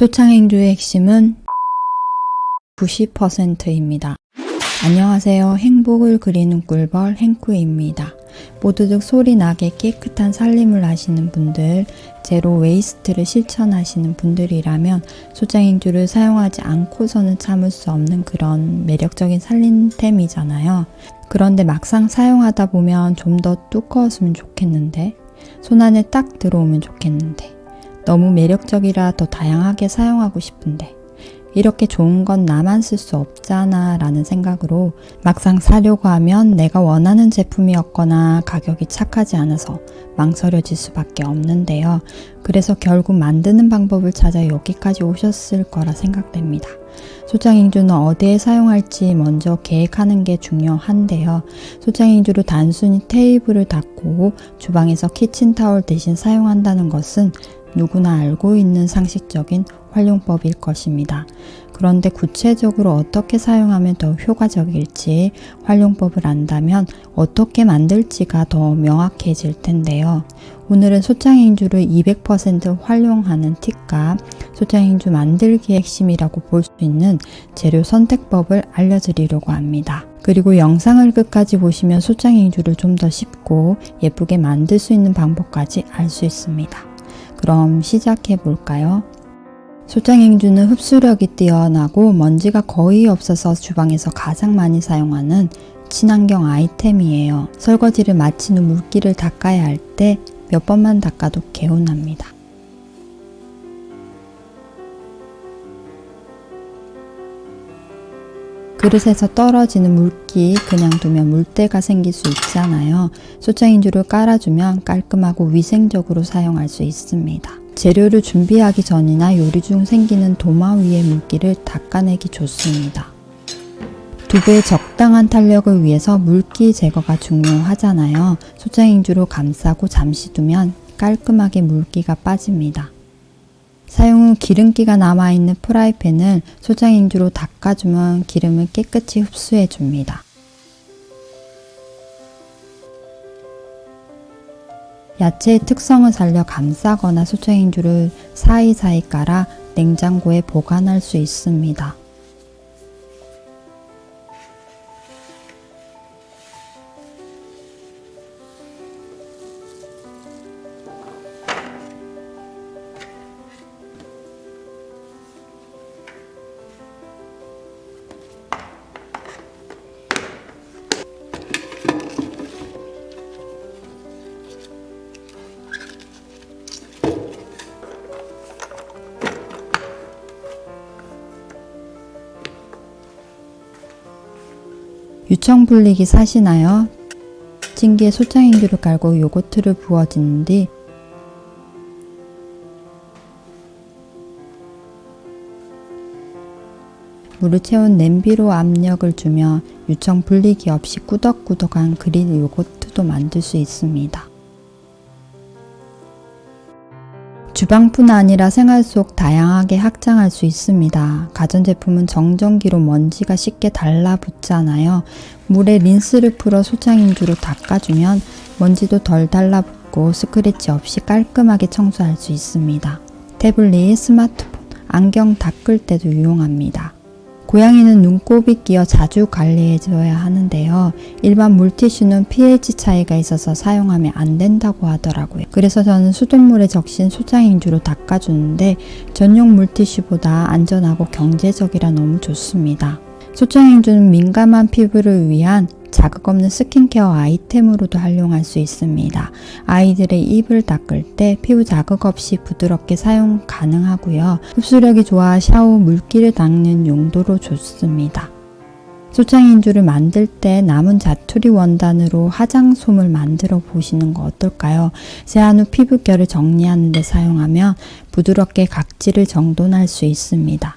소창행주의 핵심은 90%입니다. 안녕하세요. 행복을 그리는 꿀벌 행쿠입니다. 모두들 소리 나게 깨끗한 살림을 하시는 분들, 제로 웨이스트를 실천하시는 분들이라면 소장행주를 사용하지 않고서는 참을 수 없는 그런 매력적인 살림템이잖아요. 그런데 막상 사용하다 보면 좀 더 두꺼웠으면 좋겠는데, 손 안에 딱 들어오면 좋겠는데, 너무 매력적이라 더 다양하게 사용하고 싶은데, 이렇게 좋은 건 나만 쓸 수 없잖아 라는 생각으로 막상 사려고 하면 내가 원하는 제품이었거나 가격이 착하지 않아서 망설여질 수밖에 없는데요. 그래서 결국 만드는 방법을 찾아 여기까지 오셨을 거라 생각됩니다. 소장행주는 어디에 사용할지 먼저 계획하는 게 중요한데요. 소장행주를 단순히 테이블을 닦고 주방에서 키친타올 대신 사용한다는 것은 누구나 알고 있는 상식적인 활용법일 것입니다. 그런데 구체적으로 어떻게 사용하면 더 효과적일지 활용법을 안다면 어떻게 만들지가 더 명확해질 텐데요. 오늘은 소창행주를 200% 활용하는 팁과 소창행주 만들기의 핵심이라고 볼 수 있는 재료 선택법을 알려드리려고 합니다. 그리고 영상을 끝까지 보시면 소창행주를 좀 더 쉽고 예쁘게 만들 수 있는 방법까지 알 수 있습니다. 그럼 시작해 볼까요? 소장행주는 흡수력이 뛰어나고 먼지가 거의 없어서 주방에서 가장 많이 사용하는 친환경 아이템이에요. 설거지를 마친 후 물기를 닦아야 할 때 몇 번만 닦아도 개운합니다. 그릇에서 떨어지는 물기 그냥 두면 물때가 생길 수 있잖아요. 소장인주를 깔아주면 깔끔하고 위생적으로 사용할 수 있습니다. 재료를 준비하기 전이나 요리 중 생기는 도마 위의 물기를 닦아내기 좋습니다. 두부의 적당한 탄력을 위해서 물기 제거가 중요하잖아요. 소장인주로 감싸고 잠시 두면 깔끔하게 물기가 빠집니다. 사용 후 기름기가 남아있는 프라이팬을 소장행주로 닦아주면 기름을 깨끗이 흡수해 줍니다. 야채의 특성을 살려 감싸거나 소장행주를 사이사이 깔아 냉장고에 보관할 수 있습니다. 유청 불리기 사시나요? 찜기에 소창행주를 깔고 요거트를 부어준 뒤 물을 채운 냄비로 압력을 주며 유청 불리기 없이 꾸덕꾸덕한 그릴 요거트도 만들 수 있습니다. 주방뿐 아니라 생활 속 다양하게 확장할 수 있습니다. 가전제품은 정전기로 먼지가 쉽게 달라붙잖아요. 물에 린스를 풀어 소창인주로 닦아주면 먼지도 덜 달라붙고 스크래치 없이 깔끔하게 청소할 수 있습니다. 태블릿, 스마트폰, 안경 닦을 때도 유용합니다. 고양이는 눈곱이 끼어 자주 관리해줘야 하는데요. 일반 물티슈는 pH 차이가 있어서 사용하면 안 된다고 하더라고요. 그래서 저는 수돗물에 적신 소장행주로 닦아주는데 전용 물티슈보다 안전하고 경제적이라 너무 좋습니다. 소장행주는 민감한 피부를 위한 자극 없는 스킨케어 아이템으로도 활용할 수 있습니다. 아이들의 입을 닦을 때 피부 자극 없이 부드럽게 사용 가능하고요. 흡수력이 좋아 샤워 물기를 닦는 용도로 좋습니다. 소창인주를 만들 때 남은 자투리 원단으로 화장솜을 만들어 보시는 거 어떨까요? 세안 후 피부결을 정리하는 데 사용하면 부드럽게 각질을 정돈할 수 있습니다.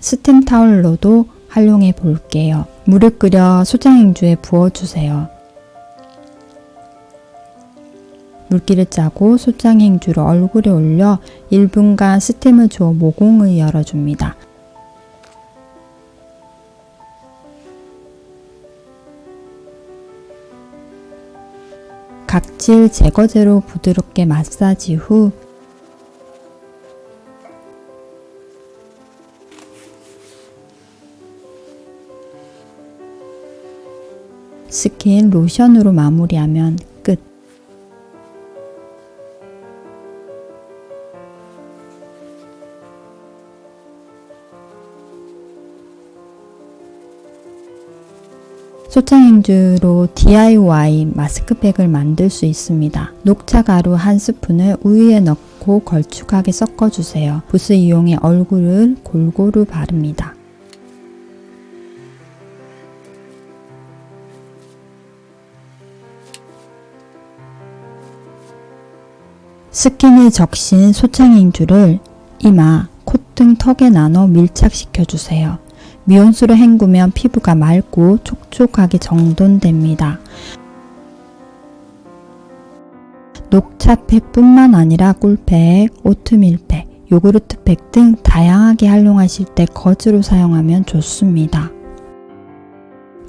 스템 타올로도 활용해 볼게요. 물을 끓여 소장행주에 부어주세요. 물기를 짜고 소장행주를 얼굴에 올려 1분간 스팀을 주어 모공을 열어줍니다. 각질 제거제로 부드럽게 마사지 후 스킨, 로션으로 마무리하면 끝. 소창행주로 DIY 마스크팩을 만들 수 있습니다. 녹차 가루 한 스푼을 우유에 넣고 걸쭉하게 섞어주세요. 붓을 이용해 얼굴을 골고루 바릅니다. 스킨을 적신 소창행주를 이마, 콧등 턱에 나눠 밀착시켜 주세요. 미온수로 헹구면 피부가 맑고 촉촉하게 정돈됩니다. 녹차팩뿐만 아니라 꿀팩, 오트밀팩, 요구르트팩 등 다양하게 활용하실 때 거즈로 사용하면 좋습니다.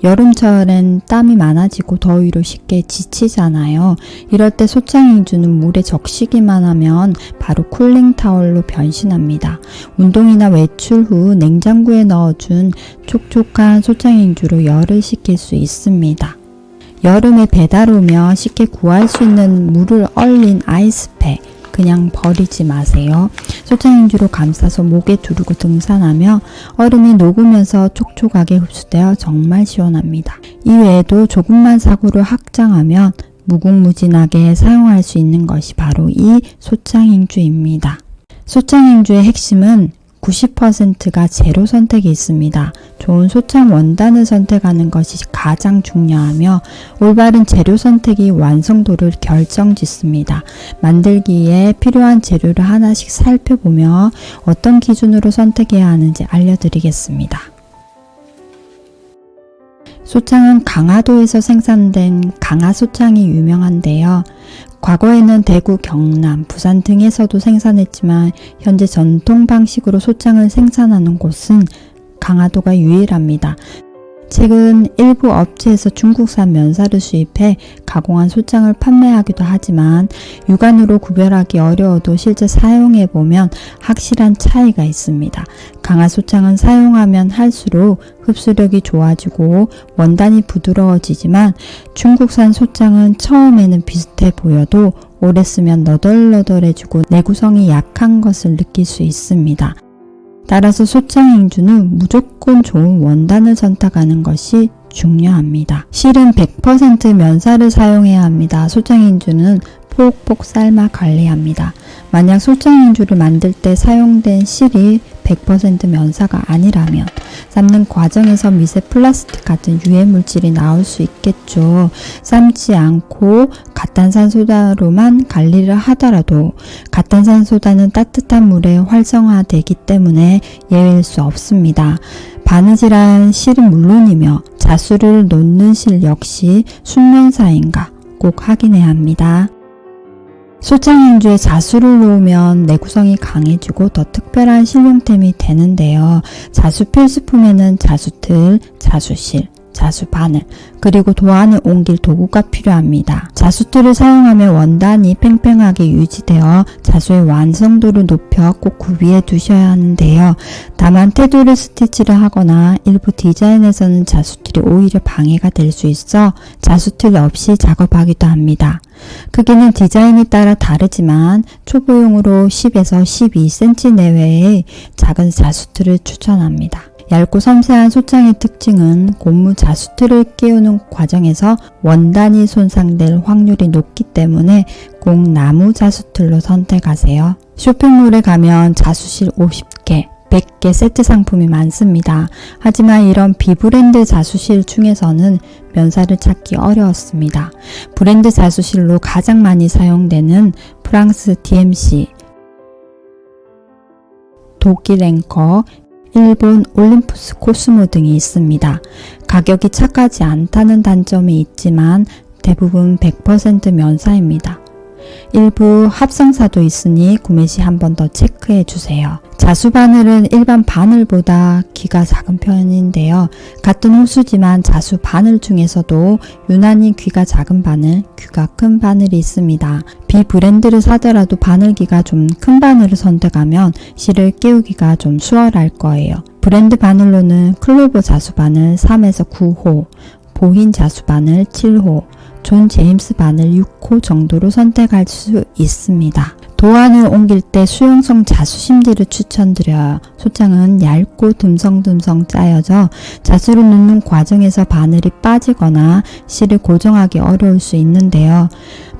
여름철엔 땀이 많아지고 더위로 쉽게 지치잖아요. 이럴 때 소창행주는 물에 적시기만 하면 바로 쿨링 타월로 변신합니다. 운동이나 외출 후 냉장고에 넣어준 촉촉한 소창행주로 열을 식힐 수 있습니다. 여름에 배달 오면 쉽게 구할 수 있는 물을 얼린 아이스팩 그냥 버리지 마세요. 소창인주로 감싸서 목에 두르고 등산하며 얼음이 녹으면서 촉촉하게 흡수되어 정말 시원합니다. 이외에도 조금만 사고를 확장하면 무궁무진하게 사용할 수 있는 것이 바로 이 소창행주입니다. 소창행주의 핵심은 90%가 제로 선택이 있습니다. 좋은 소창 원단을 선택하는 것이 가장 중요하며 올바른 재료 선택이 완성도를 결정짓습니다. 만들기에 필요한 재료를 하나씩 살펴보며 어떤 기준으로 선택해야 하는지 알려드리겠습니다. 소창은 강화도에서 생산된 강화소창이 유명한데요. 과거에는 대구, 경남, 부산 등에서도 생산했지만 현재 전통 방식으로 소창을 생산하는 곳은 강화도가 유일합니다. 최근 일부 업체에서 중국산 면사를 수입해 가공한 소장을 판매하기도 하지만 육안으로 구별하기 어려워도 실제 사용해 보면 확실한 차이가 있습니다. 강화 소장은 사용하면 할수록 흡수력이 좋아지고 원단이 부드러워지지만 중국산 소장은 처음에는 비슷해 보여도 오래 쓰면 너덜너덜해지고 내구성이 약한 것을 느낄 수 있습니다. 따라서 소창행주는 무조건 좋은 원단을 선택하는 것이 중요합니다. 실은 100% 면사를 사용해야 합니다. 소창행주는 폭폭 삶아 관리합니다. 만약 소창행주를 만들 때 사용된 실이 100% 면사가 아니라면 삶는 과정에서 미세 플라스틱 같은 유해 물질이 나올 수 있겠죠. 삶지 않고 갓탄산소다로만 관리를 하더라도 갓탄산소다는 따뜻한 물에 활성화되기 때문에 예외일 수 없습니다. 바느질한 실은 물론이며 자수를 놓는 실 역시 순면사인가 꼭 확인해야 합니다. 소창행주에 자수를 놓으면 내구성이 강해지고 더 특별한 실용템이 되는데요. 자수 필수품에는 자수틀, 자수실, 자수 바늘, 그리고 도안을 옮길 도구가 필요합니다. 자수틀을 사용하면 원단이 팽팽하게 유지되어 자수의 완성도를 높여 꼭 구비해 두셔야 하는데요. 다만 테두리 스티치를 하거나 일부 디자인에서는 자수틀이 오히려 방해가 될 수 있어 자수틀 없이 작업하기도 합니다. 크기는 디자인에 따라 다르지만 초보용으로 10에서 12cm 내외의 작은 자수틀을 추천합니다. 얇고 섬세한 소창의 특징은 고무 자수틀을 끼우는 과정에서 원단이 손상될 확률이 높기 때문에 꼭 나무 자수틀로 선택하세요. 쇼핑몰에 가면 자수실 50개, 100개 세트 상품이 많습니다. 하지만 이런 비브랜드 자수실 중에서는 면사를 찾기 어려웠습니다. 브랜드 자수실로 가장 많이 사용되는 프랑스 DMC, 독일 앵커, 일본 올림푸스 코스모 등이 있습니다. 가격이 착하지 않다는 단점이 있지만 대부분 100% 면사입니다. 일부 합성사도 있으니 구매 시 한 번 더 체크해 주세요. 자수 바늘은 일반 바늘보다 귀가 작은 편인데요. 같은 호수지만 자수 바늘 중에서도 유난히 귀가 작은 바늘, 귀가 큰 바늘이 있습니다. 비브랜드를 사더라도 바늘기가 좀 큰 바늘을 선택하면 실을 끼우기가 좀 수월할 거예요. 브랜드 바늘로는 클로버 자수 바늘 3에서 9호, 보힌 자수 바늘 7호, 존 제임스 바늘 6호 정도로 선택할 수 있습니다. 도안을 옮길 때 수용성 자수 심지를 추천드려요. 소장은 얇고 듬성듬성 짜여져 자수를 넣는 과정에서 바늘이 빠지거나 실을 고정하기 어려울 수 있는데요.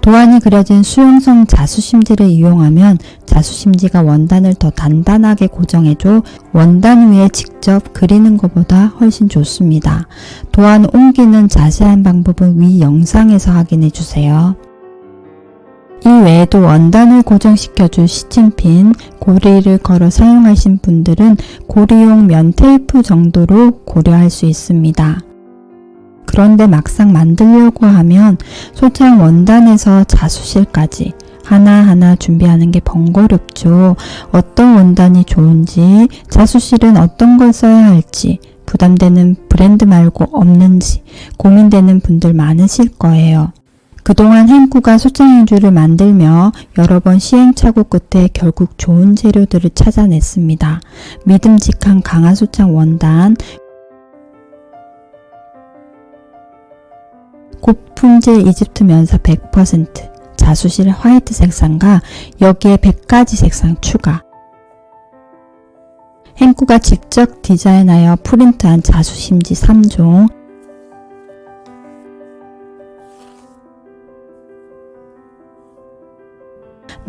도안이 그려진 수용성 자수심지를 이용하면 자수심지가 원단을 더 단단하게 고정해줘 원단 위에 직접 그리는 것보다 훨씬 좋습니다. 도안 옮기는 자세한 방법은 위 영상에서 확인해 주세요. 이 외에도 원단을 고정시켜줄 시침핀, 고리를 걸어 사용하신 분들은 고리용 면 테이프 정도로 고려할 수 있습니다. 그런데 막상 만들려고 하면 소장 원단에서 자수실까지 하나하나 준비하는 게 번거롭죠. 어떤 원단이 좋은지, 자수실은 어떤 걸 써야 할지, 부담되는 브랜드 말고 없는지 고민되는 분들 많으실 거예요. 그동안 행구가 소장행주를 만들며 여러 번 시행착오 끝에 결국 좋은 재료들을 찾아냈습니다. 믿음직한 강화 소장 원단, 고품질 이집트 면사 100%, 자수실 화이트 색상과 여기에 100가지 색상 추가. 행구가 직접 디자인하여 프린트한 자수심지 3종,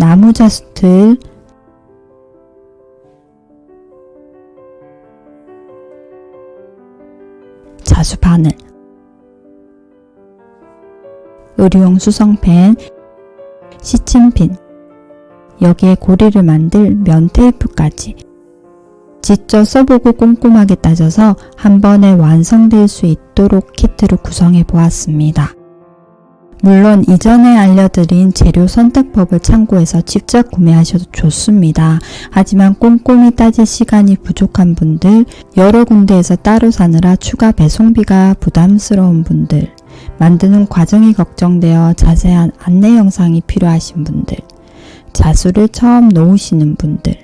나무 자수틀, 자수 바늘, 의류용 수성펜, 시침핀, 여기에 고리를 만들 면 테이프까지. 직접 써보고 꼼꼼하게 따져서 한 번에 완성될 수 있도록 키트를 구성해 보았습니다. 물론 이전에 알려드린 재료 선택법을 참고해서 직접 구매하셔도 좋습니다. 하지만 꼼꼼히 따질 시간이 부족한 분들, 여러 군데에서 따로 사느라 추가 배송비가 부담스러운 분들, 만드는 과정이 걱정되어 자세한 안내 영상이 필요하신 분들, 자수를 처음 놓으시는 분들,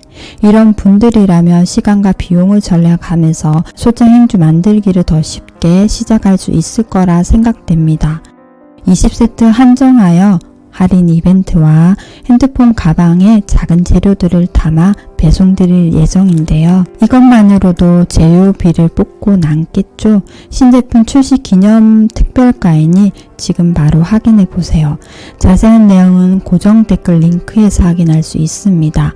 이런 분들이라면 시간과 비용을 절약하면서 소장 행주 만들기를 더 쉽게 시작할 수 있을 거라 생각됩니다. 20세트 한정하여 할인 이벤트와 핸드폰 가방에 작은 재료들을 담아 배송드릴 예정인데요. 이것만으로도 재료비를 뽑고 남겠죠. 신제품 출시 기념 특별가이니 지금 바로 확인해 보세요. 자세한 내용은 고정 댓글 링크에서 확인할 수 있습니다.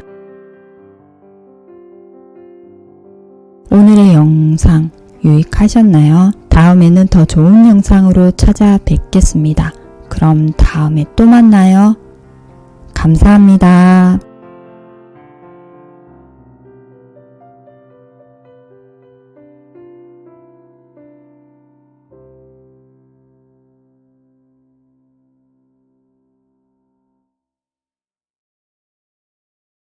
오늘의 영상 유익하셨나요? 다음에는 더 좋은 영상으로 찾아뵙겠습니다. 그럼 다음에 또 만나요. 감사합니다.